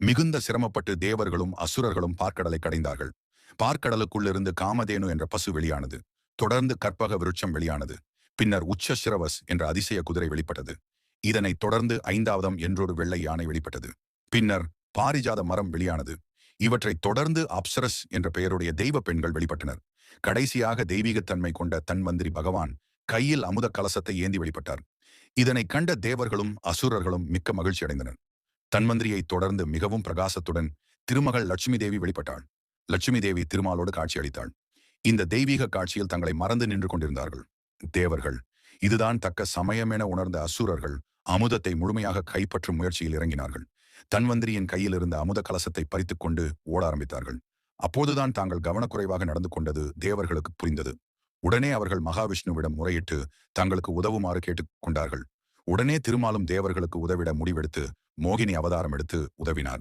மிகுந்த சிரமப்பட்டு தேவர்களும் அசுரர்களும் பார்க்கடலை கடைந்தார்கள். பார்க்கடலுக்குள்ளிருந்து காமதேனு என்ற பசு வெளியானது. தொடர்ந்து கற்பக விருட்சம் வெளியானது. பின்னர் உச்சசிரவஸ் என்ற அதிசய குதிரை வெளிப்பட்டது. இதனைத் தொடர்ந்து ஐந்தாவதம் என்றொரு வெள்ளை யானை வெளிப்பட்டது. பின்னர் பாரிஜாத மரம் வெளியானது. இவற்றைத் தொடர்ந்து அப்சரஸ் என்ற பெயருடைய தெய்வ பெண்கள் வெளிப்பட்டனர். கடைசியாக தெய்வீகத்தன்மை கொண்ட தன்வந்திரி பகவான் கையில் அமுத கலசத்தை ஏந்தி வெளிப்பட்டார். இதனைக் கண்ட தேவர்களும் அசுரர்களும் மிக்க மகிழ்ச்சி அடைந்தனர் தன்மந்திரியை தொடர்ந்து மிகவும் பிரகாசத்துடன் திருமகள் லட்சுமி தேவி வெளிப்பட்டாள். லட்சுமி தேவி திருமாலோடு காட்சியளித்தாள். இந்த தெய்வீக காட்சியில் தங்களை மறந்து நின்று கொண்டிருந்தார்கள். தேவர்கள் இதுதான் தக்க சமயம் என உணர்ந்த அசுரர்கள் அமுதத்தை முழுமையாக கைப்பற்றும் முயற்சியில் இறங்கினார்கள். தன்வந்திரியின் கையில் இருந்த அமுத கலசத்தை பறித்துக் கொண்டு ஓட ஆரம்பித்தார்கள். அப்போதுதான் தாங்கள் கவனக்குறைவாக நடந்து கொண்டது தேவர்களுக்கு புரிந்தது. உடனே அவர்கள் மகாவிஷ்ணுவிடம் முறையிட்டு தங்களுக்கு உதவுமாறு கேட்டுக் கொண்டார்கள். உடனே திருமாலும் தேவர்களுக்கு உதவிட முடிவெடுத்து மோகினி அவதாரம் எடுத்து உதவினார்